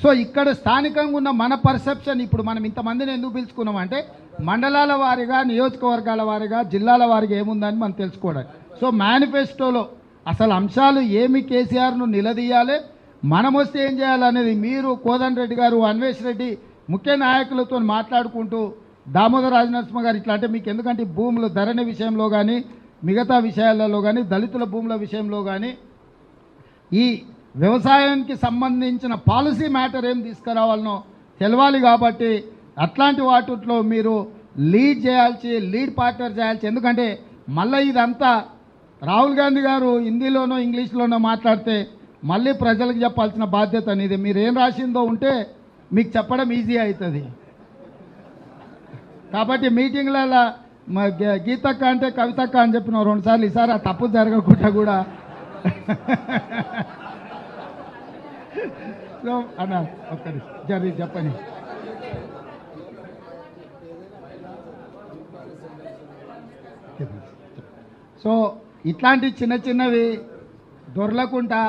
So ఇక్కడ స్థానికంగా ఉన్న మన పర్సెప్షన్ ఇప్పుడు మనం ఇంతమందిని ఎందుకు పిలుచుకున్నాం అంటే మండలాల వారీగా నియోజకవర్గాల వారిగా జిల్లాల వారిగా ఏముందని మనం తెలుసుకోవడానికి సో మేనిఫెస్టోలో అసలు అంశాలు ఏమి కేసీఆర్ను నిలదీయాలి? మనం వస్తే ఏం చేయాలనేది మీరు కోదండ రెడ్డి గారు అన్వేష్ రెడ్డి ముఖ్య నాయకులతో మాట్లాడుకుంటూ దామోదర రాజనరసింహ గారు ఇట్లా అంటే మీకు ఎందుకంటే భూములు భూముల ధరణి విషయంలో కానీ మిగతా విషయాలలో కానీ దళితుల భూముల విషయంలో కానీ ఈ వ్యవసాయానికి సంబంధించిన పాలసీ మ్యాటర్ ఏం తీసుకురావాలనో తెలవాలి కాబట్టి అట్లాంటి వాటిలో మీరు లీడ్ చేయాల్సి లీడ్ పార్ట్నర్ చేయాల్సి ఎందుకంటే మళ్ళీ ఇదంతా రాహుల్ గాంధీ గారు హిందీలోనో ఇంగ్లీష్లోనో మాట్లాడితే మళ్ళీ ప్రజలకు చెప్పాల్సిన బాధ్యత అనేది మీరు ఏం రాసిందో ఉంటే మీకు చెప్పడం ఈజీ అవుతుంది. కాబట్టి మీటింగ్లలో మా గీతక్క అంటే కవితక్క అని చెప్పిన రెండుసార్లు ఈసారి ఆ తప్పు జరగకుండా కూడా. సో అన్న ఒక్క జరి చెప్పని సో ఇట్లాంటి చిన్న చిన్నవి దొరలకుండా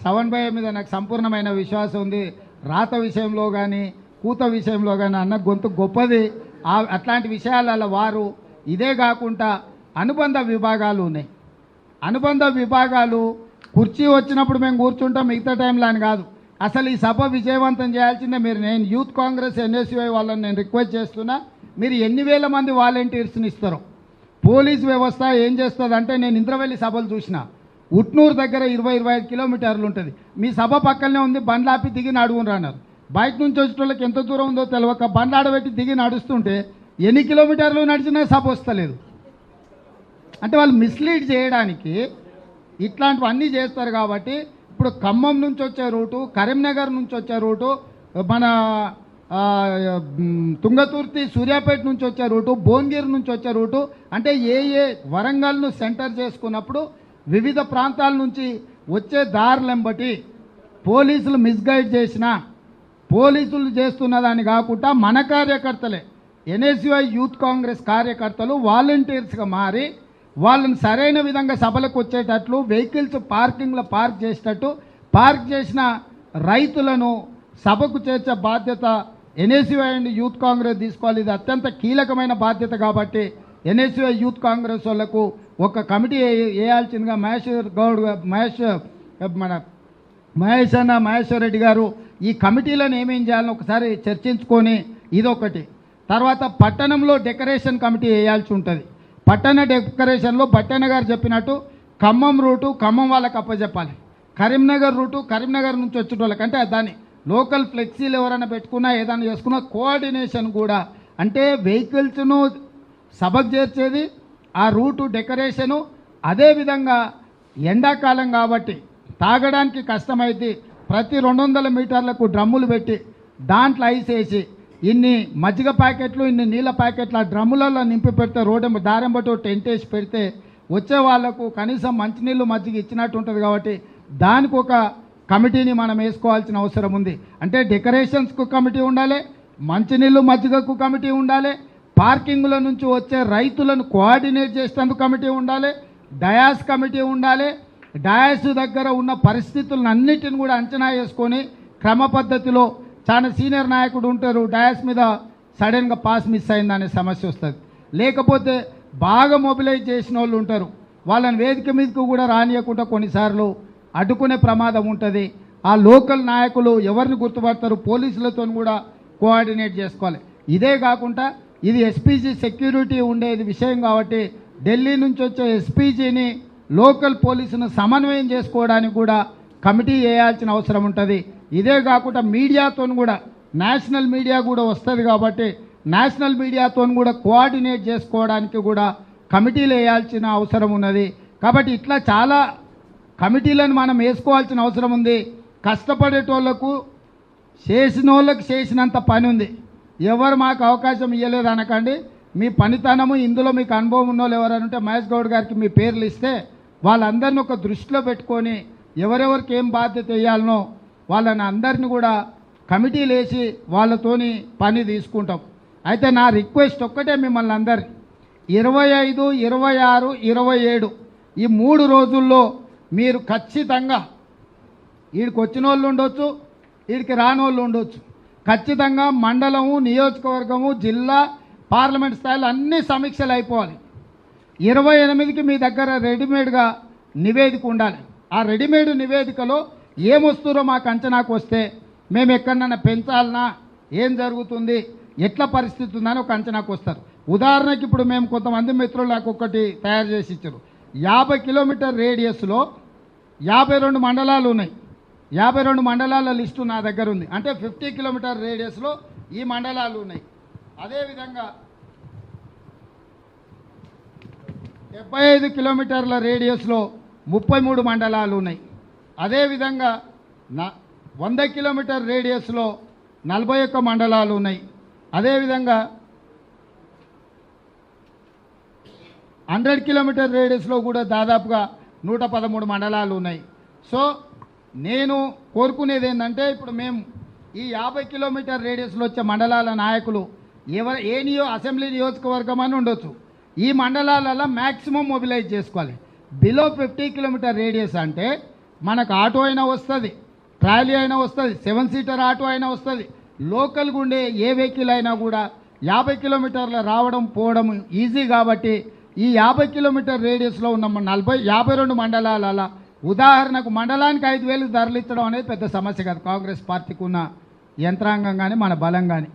శ్రవణ్ భయ్య మీద నాకు సంపూర్ణమైన విశ్వాసం ఉంది. రాత విషయంలో కానీ కూత విషయంలో కానీ అన్న గొంతు గొప్పది. ఆ అట్లాంటి విషయాలలో వారు ఇదే కాకుండా అనుబంధ విభాగాలు ఉన్నాయి. అనుబంధ విభాగాలు కుర్చీ వచ్చినప్పుడు మేము కూర్చుంటాం మిగతా టైంలో అని కాదు. అసలు ఈ సభ విజయవంతం చేయాల్సిందే మీరు. నేను యూత్ కాంగ్రెస్ ఎన్ఎస్యుఐ వాళ్ళని నేను రిక్వెస్ట్ చేస్తున్నా. మీరు ఎన్ని వేల మంది వాలంటీర్స్ని ఇస్తారు? పోలీస్ వ్యవస్థ ఏం చేస్తుందంటే నేను ఇంద్రవెల్లి సభలు చూసిన. ఉట్నూరు దగ్గర ఇరవై ఇరవై ఐదు కిలోమీటర్లు ఉంటుంది. మీ సభ పక్కనే ఉంది బండ్లాపి దిగి నడుగుని రాన్నారు. బయట నుంచి వచ్చేటోళ్ళకి ఎంత దూరం ఉందో తెలియక బండ్లు ఆడబెట్టి దిగి నడుస్తుంటే ఎన్ని కిలోమీటర్లు నడిచినా సభ వస్తలేదు. అంటే వాళ్ళు మిస్లీడ్ చేయడానికి ఇట్లాంటివన్నీ చేస్తారు కాబట్టి ఇప్పుడు ఖమ్మం నుంచి వచ్చే రూటు కరీంనగర్ నుంచి వచ్చే రూటు మన తుంగతుర్తి సూర్యాపేట నుంచి వచ్చే రూటు భువనగిరి నుంచి వచ్చే రూటు అంటే ఏ ఏ వరంగల్ను సెంటర్ చేసుకున్నప్పుడు వివిధ ప్రాంతాల నుంచి వచ్చే దారులెంబటి పోలీసులు మిస్గైడ్ చేసినా పోలీసులు చేస్తున్న దాన్ని కాకుండా మన కార్యకర్తలే ఎన్ఎస్యుఐ యూత్ కాంగ్రెస్ కార్యకర్తలు వాలంటీర్స్గా మారి వాళ్ళని సరైన విధంగా సభలకు వచ్చేటట్లు వెహికల్స్ పార్కింగ్లో పార్క్ చేసేటట్టు పార్క్ చేసిన రైతులను సభకు చేర్చే బాధ్యత ఎన్ఎస్యుఐ అండ్ యూత్ కాంగ్రెస్ తీసుకోవాలి. ఇది అత్యంత కీలకమైన బాధ్యత కాబట్టి ఎన్ఎస్యుఐ యూత్ కాంగ్రెస్ వాళ్ళకు ఒక కమిటీ వేయాల్సిందిగా మహేశ్వర్ గౌడ్ మహేష్ మన మహేష్ అన్న మహేశ్వర్ రెడ్డి గారు ఈ కమిటీలను ఏమేం చేయాలని ఒకసారి చర్చించుకొని ఇదొకటి. తర్వాత పట్టణంలో డెకరేషన్ కమిటీ వేయాల్సి ఉంటుంది. పట్టణ డెకరేషన్లో పట్టణ గారు చెప్పినట్టు ఖమ్మం రూటు ఖమ్మం వాళ్ళకి అప్పచెప్పాలి కరీంనగర్ రూటు కరీంనగర్ నుంచి వచ్చేటోళ్ళకి అంటే దాన్ని లోకల్ ఫ్లెక్సీలు ఎవరైనా పెట్టుకున్నా ఏదైనా చేసుకున్నా కోఆర్డినేషన్ కూడా. అంటే వెహికల్స్ను సభకు చేర్చేది ఆ రూటు డెకరేషను అదేవిధంగా ఎండాకాలం కాబట్టి తాగడానికి కష్టమైతే ప్రతి రెండు వందల మీటర్లకు డ్రమ్ములు పెట్టి దాంట్లో ఐస్ వేసి ఇన్ని మజ్జిగ ప్యాకెట్లు ఇన్ని నీళ్ళ ప్యాకెట్లు ఆ డ్రమ్ములలో నింపి పెడితే రోడ్డు దారెంబటో టెంట్ వేసి పెడితే వచ్చే వాళ్ళకు కనీసం మంచినీళ్ళు మజ్జిగ ఇచ్చినట్టు ఉంటుంది కాబట్టి దానికి ఒక కమిటీని మనం వేసుకోవాల్సిన అవసరం ఉంది. అంటే డెకరేషన్స్కు కమిటీ ఉండాలి మంచినీళ్ళు మజ్జిగకు కమిటీ ఉండాలి పార్కింగ్ల నుంచి వచ్చే రైతులను కోఆర్డినేట్ చేసేందుకు కమిటీ ఉండాలి డయాస్ కమిటీ ఉండాలి డయాస్ దగ్గర ఉన్న పరిస్థితులను అన్నిటిని కూడా అంచనా వేసుకొని క్రమ పద్ధతిలో చాలా సీనియర్ నాయకుడు ఉంటారు డయాస్ మీద సడన్గా పాస్ మిస్ అయిందనే సమస్య వస్తుంది. లేకపోతే బాగా మొబిలైజ్ చేసిన వాళ్ళు ఉంటారు. వాళ్ళని వేదిక మీదకు కూడా రానియకుండా కొన్నిసార్లు అడ్డుకునే ప్రమాదం ఉంటుంది. ఆ లోకల్ నాయకులు ఎవరిని గుర్తుపడతారు పోలీసులతో కూడా కోఆర్డినేట్ చేసుకోవాలి. ఇదే కాకుండా ఇది ఎస్పీజీ సెక్యూరిటీ ఉండేది విషయం కాబట్టి ఢిల్లీ నుంచి వచ్చే ఎస్పీజీని లోకల్ పోలీసును సమన్వయం చేసుకోవడానికి కూడా కమిటీ వేయాల్సిన అవసరం ఉంటుంది. ఇదే కాకుండా మీడియాతో కూడా నేషనల్ మీడియా కూడా వస్తుంది కాబట్టి నేషనల్ మీడియాతో కూడా కోఆర్డినేట్ చేసుకోవడానికి కూడా కమిటీలు వేయాల్సిన అవసరం ఉన్నది. కాబట్టి ఇట్లా చాలా కమిటీలను మనం వేసుకోవాల్సిన అవసరం ఉంది. కష్టపడేటోళ్ళకు చేసిన వాళ్ళకి చేసినంత పని ఉంది. ఎవరు మాకు అవకాశం ఇవ్వలేదు అనకండి. మీ పనితనము ఇందులో మీకు అనుభవం ఉన్న వాళ్ళు ఎవరైనా ఉంటే మహేష్ గౌడ్ గారికి మీ పేర్లు ఇస్తే వాళ్ళందరిని ఒక దృష్టిలో పెట్టుకొని ఎవరెవరికి ఏం బాధ్యత వేయాలనో వాళ్ళని అందరిని కూడా కమిటీలు వేసి వాళ్ళతోని పని తీసుకుంటాం. అయితే నా రిక్వెస్ట్ ఒక్కటే మిమ్మల్ని అందరి ఇరవై ఐదు ఇరవై ఆరు ఇరవై ఏడు ఈ మూడు రోజుల్లో మీరు ఖచ్చితంగా వీడికి వచ్చిన వాళ్ళు ఉండొచ్చు వీడికి రాని వాళ్ళు ఉండొచ్చు. ఖచ్చితంగా మండలము నియోజకవర్గము జిల్లా పార్లమెంట్ స్థాయిలో అన్ని సమీక్షలు అయిపోవాలి. ఇరవై ఎనిమిదికి మీ దగ్గర రెడీమేడ్గా నివేదిక ఉండాలి. ఆ రెడీమేడ్ నివేదికలో ఏమొస్తుందో మాకు అంచనాకు వస్తే మేము ఎక్కడన్నా పెంచాలనా? ఏం జరుగుతుంది? ఎట్లా పరిస్థితి ఉందని ఒక అంచనాకు వస్తారు. ఉదాహరణకి ఇప్పుడు మేము కొంతమంది మిత్రులు నాకు ఒకటి తయారు చేసి ఇచ్చారు. యాభై కిలోమీటర్ రేడియస్లో యాభై రెండు మండలాలు ఉన్నాయి. యాభై రెండు మండలాల లిస్టు నా దగ్గర ఉంది. అంటే ఫిఫ్టీ కిలోమీటర్ రేడియస్లో ఈ మండలాలు ఉన్నాయి. అదేవిధంగా డెబ్బై ఐదు కిలోమీటర్ల రేడియస్లో ముప్పై మూడు మండలాలు ఉన్నాయి. అదేవిధంగా నా వంద కిలోమీటర్ రేడియస్లో నలభై ఒక్క మండలాలు ఉన్నాయి. అదేవిధంగా హండ్రెడ్ కిలోమీటర్ రేడియస్లో కూడా దాదాపుగా నూట పదమూడు మండలాలు ఉన్నాయి. సో నేను కోరుకునేది ఏంటంటే ఇప్పుడు మేము ఈ యాభై కిలోమీటర్ రేడియస్లో వచ్చే మండలాల నాయకులు ఎవరు ఏ నియో అసెంబ్లీ నియోజకవర్గం అని ఉండొచ్చు. ఈ మండలాలలో మ్యాక్సిమం మొబిలైజ్ చేసుకోవాలి. బిలో ఫిఫ్టీ కిలోమీటర్ రేడియస్ అంటే మనకు ఆటో అయినా వస్తుంది ట్రాలీ అయినా వస్తుంది సెవెన్ సీటర్ ఆటో అయినా వస్తుంది. లోకల్గా ఉండే ఏ వెహికల్ అయినా కూడా యాభై కిలోమీటర్ల రావడం పోవడం ఈజీ కాబట్టి ఈ యాభై కిలోమీటర్ రేడియస్లో ఉన్న నలభై యాభై రెండు మండలాల ఉదాహరణకు మండలానికి ఐదు వేలు ధరలిచ్చడం అనేది పెద్ద సమస్య కాదు. కాంగ్రెస్ పార్టీకి ఉన్న యంత్రాంగం కానీ మన బలం కానీ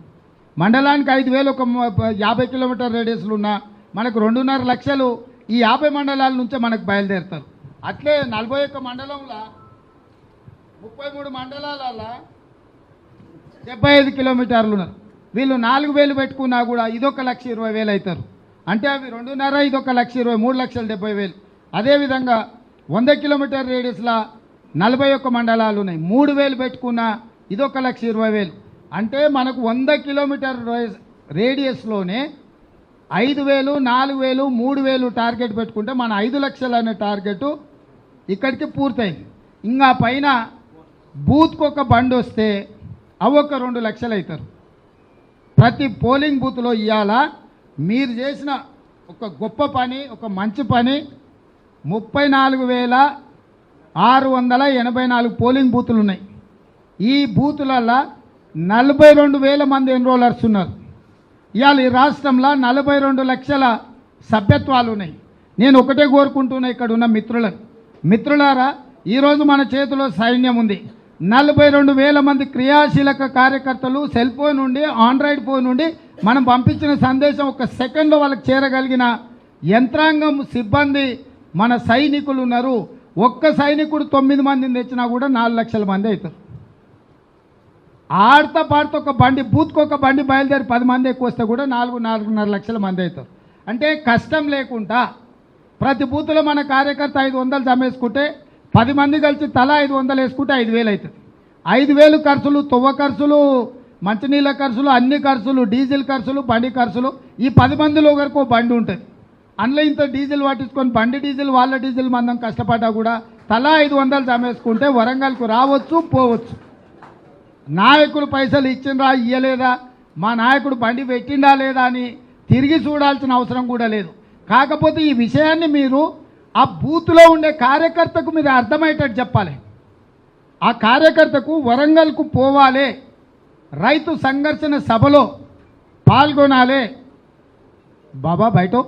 మండలానికి ఐదు వేలు ఒక యాభై కిలోమీటర్ రేడియస్లు ఉన్న మనకు రెండున్నర లక్షలు ఈ యాభై మండలాల నుంచే మనకు బయలుదేరుతారు. అట్లే నలభై ఒక్క మండలంలో ముప్పై మూడు మండలాలలో డెబ్బై ఐదు కిలోమీటర్లు ఉన్నారు. వీళ్ళు నాలుగు వేలు పెట్టుకున్నా కూడా ఇదొక లక్ష ఇరవై వేలు అవుతారు. అంటే అవి రెండున్నర ఇదొక లక్ష ఇరవై మూడు లక్షల డెబ్బై వేలు. అదేవిధంగా వంద కిలోమీటర్ రేడియస్లో నలభై ఒక్క మండలాలు ఉన్నాయి. మూడు వేలు పెట్టుకున్నా ఇదొక లక్ష ఇరవై వేలు. అంటే మనకు వంద కిలోమీటర్ రేడియస్లోనే ఐదు వేలు నాలుగు వేలు మూడు వేలు టార్గెట్ పెట్టుకుంటే మన ఐదు లక్షలు అనే టార్గెట్ ఇక్కడికి పూర్తయింది. ఇంకా పైన బూత్కి ఒక బండి వస్తే అవి ఒక రెండు లక్షలు అవుతారు ప్రతి పోలింగ్ బూత్లో ఇవాళ మీరు చేసిన ఒక గొప్ప పని ఒక మంచి పని ముప్పై నాలుగు వేల ఆరు వందల ఎనభై నాలుగు పోలింగ్ బూతులు ఉన్నాయి. ఈ బూతులల్లో నలభై రెండు వేల మంది ఎన్రోలర్స్ ఉన్నారు. ఇవాళ ఈ రాష్ట్రంలో నలభై రెండు లక్షల సభ్యత్వాలు ఉన్నాయి. నేను ఒకటే కోరుకుంటున్నా ఇక్కడ ఉన్న మిత్రులను. మిత్రులారా ఈరోజు మన చేతిలో సైన్యం ఉంది. నలభై రెండు వేల మంది క్రియాశీలక కార్యకర్తలు సెల్ ఫోన్ నుండి ఆండ్రాయిడ్ ఫోన్ నుండి మనం పంపించిన సందేశం ఒక సెకండ్లో వాళ్ళకి చేరగలిగిన యంత్రాంగం సిబ్బంది మన సైనికులు ఉన్నారు. ఒక్క సైనికుడు తొమ్మిది మందిని తెచ్చినా కూడా నాలుగు లక్షల మంది అవుతారు. ఆడతా పాడుతూ ఒక బండి బూత్కి ఒక బండి బయలుదేరి పది మంది ఎక్కువ వస్తే కూడా నాలుగు నాలుగున్నర లక్షల మంది అవుతారు. అంటే కష్టం లేకుండా ప్రతి బూత్లో మన కార్యకర్త ఐదు వందలు జమేసుకుంటే పది మంది కలిసి తలా ఐదు వందలు వేసుకుంటే ఐదు వేలు అవుతుంది. ఐదు వేలు ఖర్చులు తువ్వ ఖర్చులు మంచినీళ్ళ ఖర్చులు అన్ని ఖర్చులు డీజిల్ ఖర్చులు బండి ఖర్చులు ఈ పది మందిలో ఒకరికి బండి ఉంటుంది. అందులో ఇంత డీజిల్ పట్టించుకొని బండి డీజిల్ వాళ్ళ డీజిల్ మందం కష్టపడ్డా కూడా తలా ఐదు వందలు జమేసుకుంటే వరంగల్కు రావచ్చు పోవచ్చు. నాయకుడు పైసలు ఇచ్చిండ్రా ఇయ్యలేదా? మా నాయకుడు బండి పెట్టిండా లేదా అని తిరిగి చూడాల్సిన అవసరం కూడా లేదు. కాకపోతే ఈ విషయాన్ని మీరు ఆ బూత్లో ఉండే కార్యకర్తకు మీరు అర్థమయ్యేటట్టు చెప్పాలి. ఆ కార్యకర్తకు వరంగల్కు పోవాలి. రైతు సంఘర్షణ సభలో పాల్గొనాలి. బాబా బయట.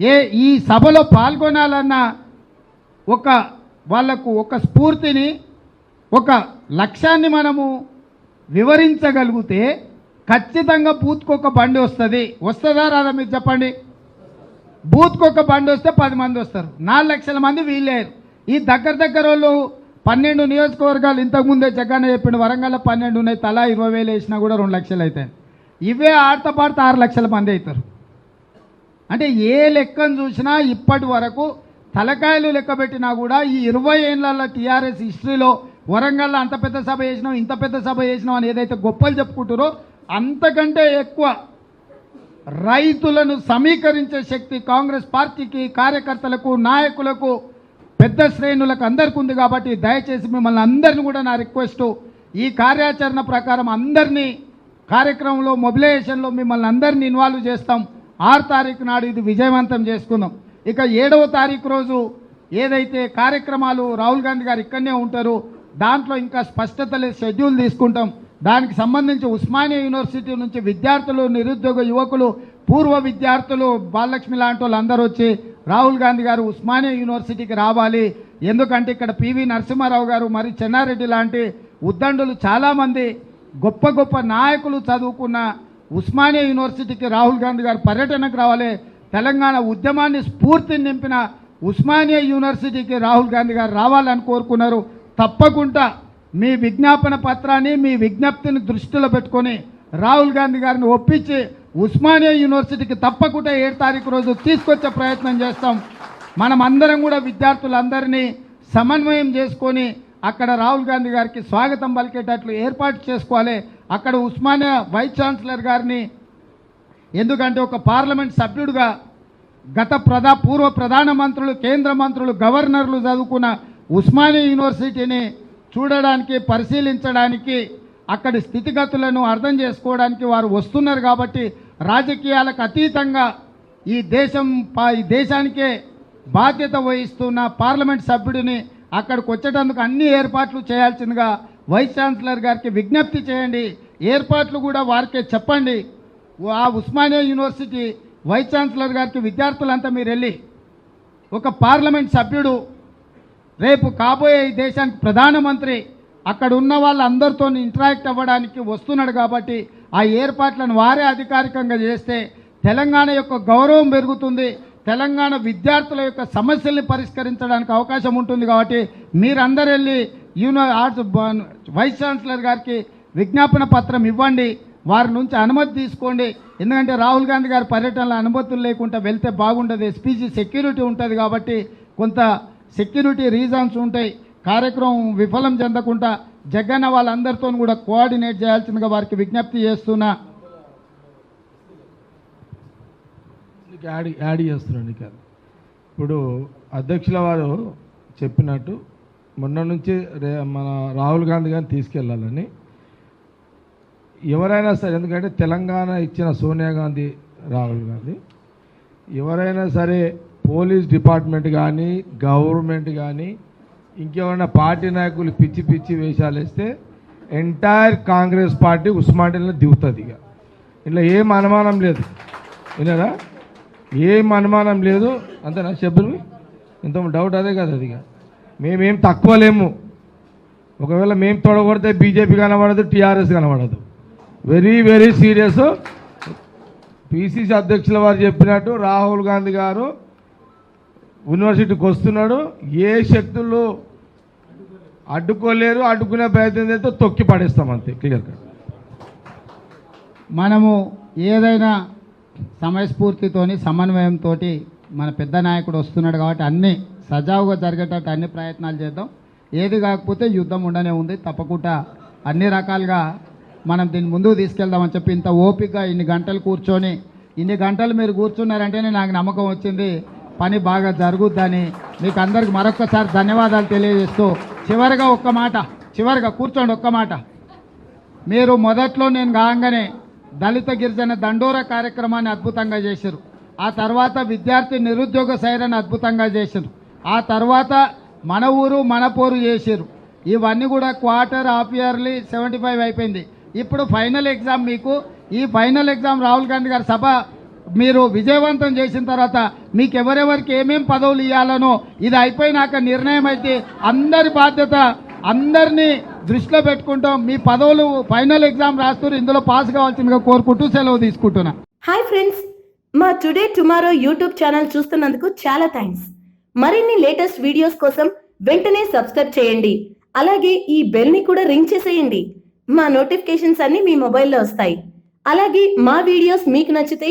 ఏ ఈ సభలో పాల్గొనాలన్న ఒక వాళ్ళకు ఒక స్ఫూర్తిని ఒక లక్ష్యాన్ని మనము వివరించగలిగితే ఖచ్చితంగా బూత్కి ఒక బండి వస్తుంది. వస్తుందా రాదా మీరు చెప్పండి? బూత్కి ఒక బండి వస్తే పది మంది వస్తారు. నాలుగు లక్షల మంది వీళ్ళేరు ఈ దగ్గర దగ్గర వాళ్ళు పన్నెండు నియోజకవర్గాలు ఇంతకుముందే జగన్ చెప్పిండు వరంగల్ పన్నెండు ఉన్నాయి తలా ఇరవై వేలు వేసినా కూడా రెండు లక్షలు అవుతాయి ఇవే ఆడతా పాడితే ఆరు లక్షల మంది అవుతారు. అంటే ఏ లెక్కను చూసినా ఇప్పటి వరకు తలకాయలు లెక్క పెట్టినా కూడా ఈ ఇరవై ఏళ్ళ టీఆర్ఎస్ హిస్టరీలో వరంగల్లో అంత పెద్ద సభ చేసినాం ఇంత పెద్ద సభ చేసినాం అని ఏదైతే గొప్పలు చెప్పుకుంటారో అంతకంటే ఎక్కువ రైతులను సమీకరించే శక్తి కాంగ్రెస్ పార్టీకి కార్యకర్తలకు నాయకులకు పెద్ద శ్రేణులకు అందరికీ ఉంది కాబట్టి దయచేసి మిమ్మల్ని అందరిని కూడా నా రిక్వెస్ట్ ఈ కార్యాచరణ ప్రకారం అందరినీ కార్యక్రమంలో మొబిలైజేషన్లో మిమ్మల్ని అందరినీ ఇన్వాల్వ్ చేస్తాం. ఆరు తారీఖు నాడు ఇది విజయవంతం చేసుకుందాం. ఇక ఏడవ తారీఖు రోజు ఏదైతే కార్యక్రమాలు రాహుల్ గాంధీ గారు ఇక్కడనే ఉంటారు దాంట్లో ఇంకా స్పష్టత లేదు షెడ్యూల్ తీసుకుంటాం. దానికి సంబంధించి ఉస్మానియా యూనివర్సిటీ నుంచి విద్యార్థులు నిరుద్యోగ యువకులు పూర్వ విద్యార్థులు బాలలక్ష్మి లాంటి వాళ్ళందరూ వచ్చి రాహుల్ గాంధీ గారు ఉస్మానియా యూనివర్సిటీకి రావాలి. ఎందుకంటే ఇక్కడ పివి నరసింహారావు గారు మరి చెన్నారెడ్డి లాంటి ఉద్దండులు చాలామంది గొప్ప గొప్ప నాయకులు చదువుకున్న ఉస్మానియా యూనివర్సిటీకి రాహుల్ గాంధీ గారు పర్యటనకు రావాలి. తెలంగాణ ఉద్యమాన్ని స్ఫూర్తిని నింపిన ఉస్మానియా యూనివర్సిటీకి రాహుల్ గాంధీ గారు రావాలని కోరుకున్నారు. తప్పకుండా మీ విజ్ఞాపన పత్రాన్ని మీ విజ్ఞప్తిని దృష్టిలో పెట్టుకొని రాహుల్ గాంధీ గారిని ఒప్పించి ఉస్మానియా యూనివర్సిటీకి తప్పకుండా ఏడు తారీఖు రోజు తీసుకొచ్చే ప్రయత్నం చేస్తాం. మనం అందరం కూడా విద్యార్థులందరినీ సమన్వయం చేసుకొని అక్కడ రాహుల్ గాంధీ గారికి స్వాగతం పలికేటట్లు ఏర్పాటు చేసుకోవాలి. అక్కడ ఉస్మానియా వైస్ ఛాన్సలర్ గారిని ఎందుకంటే ఒక పార్లమెంట్ సభ్యుడిగా గత ప్రధా పూర్వ ప్రధాన మంత్రులు కేంద్ర మంత్రులు గవర్నర్లు చదువుకున్న ఉస్మానియా యూనివర్సిటీని చూడడానికి పరిశీలించడానికి అక్కడి స్థితిగతులను అర్థం చేసుకోవడానికి వారు వస్తున్నారు కాబట్టి రాజకీయాలకు అతీతంగా ఈ దేశం ఈ దేశానికే బాధ్యత వహిస్తున్న పార్లమెంట్ సభ్యుడిని అక్కడికి వచ్చేటందుకు అన్ని ఏర్పాట్లు చేయాల్సిందిగా వైస్ ఛాన్సలర్ గారికి విజ్ఞప్తి చేయండి. ఏర్పాట్లు కూడా వారికే చెప్పండి. ఆ ఉస్మానియా యూనివర్సిటీ వైస్ ఛాన్సలర్ గారికి విద్యార్థులంతా మీరు వెళ్ళి ఒక పార్లమెంట్ సభ్యుడు రేపు కాబోయే ఈ దేశానికి ప్రధానమంత్రి అక్కడ ఉన్న వాళ్ళందరితో ఇంటరాక్ట్ అవ్వడానికి వస్తున్నాడు కాబట్టి ఆ ఏర్పాట్లను వారే అధికారికంగా చేస్తే తెలంగాణ యొక్క గౌరవం పెరుగుతుంది తెలంగాణ విద్యార్థుల యొక్క సమస్యల్ని పరిష్కరించడానికి అవకాశం ఉంటుంది కాబట్టి మీరందరూ వెళ్ళి యూనో ఆర్ట్స్ వైస్ ఛాన్సలర్ గారికి విజ్ఞాపన పత్రం ఇవ్వండి వారి నుంచి అనుమతి తీసుకోండి. ఎందుకంటే రాహుల్ గాంధీ గారి పర్యటనలో అనుమతులు లేకుండా వెళ్తే బాగుండదు ఎస్పీజీ సెక్యూరిటీ ఉంటుంది కాబట్టి కొంత సెక్యూరిటీ రీజన్స్ ఉంటాయి. కార్యక్రమం విఫలం చెందకుండా జగన్న వాళ్ళందరితో కూడా కోఆర్డినేట్ చేయాల్సిందిగా వారికి విజ్ఞప్తి చేస్తున్నా. యాడ్ యాడ్ చేస్తున్నాను ఇక ఇప్పుడు అధ్యక్షుల వారు చెప్పినట్టు మొన్న నుంచి రే మన రాహుల్ గాంధీ గారిని తీసుకెళ్ళాలని ఎవరైనా సరే ఎందుకంటే తెలంగాణ ఇచ్చిన సోనియా గాంధీ రాహుల్ గాంధీ ఎవరైనా సరే పోలీస్ డిపార్ట్మెంట్ కానీ గవర్నమెంట్ కానీ ఇంకేమైనా పార్టీ నాయకులు పిచ్చి పిచ్చి వేషాలు వేస్తే ఎంటైర్ కాంగ్రెస్ పార్టీ ఉస్మానియాలో దిగుతుంది ఇక. ఇంట్లో ఏం అనుమానం లేదు. వినరా ఏం అనుమానం లేదు. అంతేనా చెప్పరు ఇంత డౌట్ అదే కదా అది ఇక. మేమేం తక్కువ లేము. ఒకవేళ మేము తొడగొడితే బీజేపీ కనబడదు టీఆర్ఎస్ కనబడదు. Very very serious. పిసిసి అధ్యక్షుల వారు చెప్పినట్టు రాహుల్ గాంధీ గారు యూనివర్సిటీకి వస్తున్నాడు ఏ శక్తులు అడ్డుకోలేరు అడ్డుకునే ప్రయత్నం చేస్తే తొక్కి పడేస్తాం అంతే. క్లియర్ మనము ఏదైనా సమయస్ఫూర్తితో సమన్వయంతో మన పెద్ద నాయకుడు వస్తున్నాడు కాబట్టి అన్ని సజావుగా జరిగేటట్టు అన్ని ప్రయత్నాలు చేద్దాం. ఏది కాకపోతే యుద్ధం ఉండనే ఉంది. తప్పకుండా అన్ని రకాలుగా మనం దీన్ని ముందుకు తీసుకెళ్దామని చెప్పి ఇంత ఓపికగా ఇన్ని గంటలు కూర్చొని ఇన్ని గంటలు మీరు కూర్చున్నారంటేనే నాకు నమ్మకం వచ్చింది. పని బాగా జరుగుద్దని మీకు అందరికి మరొకసారి ధన్యవాదాలు తెలియజేస్తూ చివరిగా ఒక్క మాట చివరిగా కూర్చోండి ఒక్క మాట. మీరు మొదట్లో నేను కాగానే దళిత గిరిజన దండోర కార్యక్రమాన్ని అద్భుతంగా చేశారు. ఆ తర్వాత విద్యార్థి నిరుద్యోగ సైరని అద్భుతంగా చేశారు. ఆ తర్వాత మన ఊరు మన పోరు చేశారు. ఇవన్నీ కూడా quarter half yearly seventy five అయిపోయింది. ఇప్పుడు ఫైనల్ ఎగ్జామ్ మీకు ఈ ఫైనల్ ఎగ్జామ్ రాహుల్ గాంధీ గారి సభ మీరు విజయవంతం చేసిన తర్వాత మీకు ఎవరెవరికి ఏమేం పదవులు ఇవ్వాలనో ఇది అయిపోయినాక నిర్ణయం అయితే అందరి బాధ్యత అందరినీ దృష్టిలో పెట్టుకుంటాం. మీ పదవులు ఫైనల్ ఎగ్జామ్ రాస్తూ ఇందులో పాస్ కావాల్సిందిగా కోరుకుంటూ సెలవు తీసుకుంటున్నా. హాయ్ ఫ్రెండ్స్ మా టుడే టుమారో యూట్యూబ్ ఛానల్ చూస్తున్నందుకు చాలా థ్యాంక్స్. మరిన్ని లేటెస్ట్ వీడియోస్ కోసం వెంటనే సబ్స్క్రైబ్ చేయండి. అలాగే ఈ బెల్ని కూడా రింగ్ చేసేయండి. మా నోటిఫికేషన్స్ అన్ని మీ మొబైల్లో వస్తాయి. అలాగే మా వీడియోస్ మీకు నచ్చితే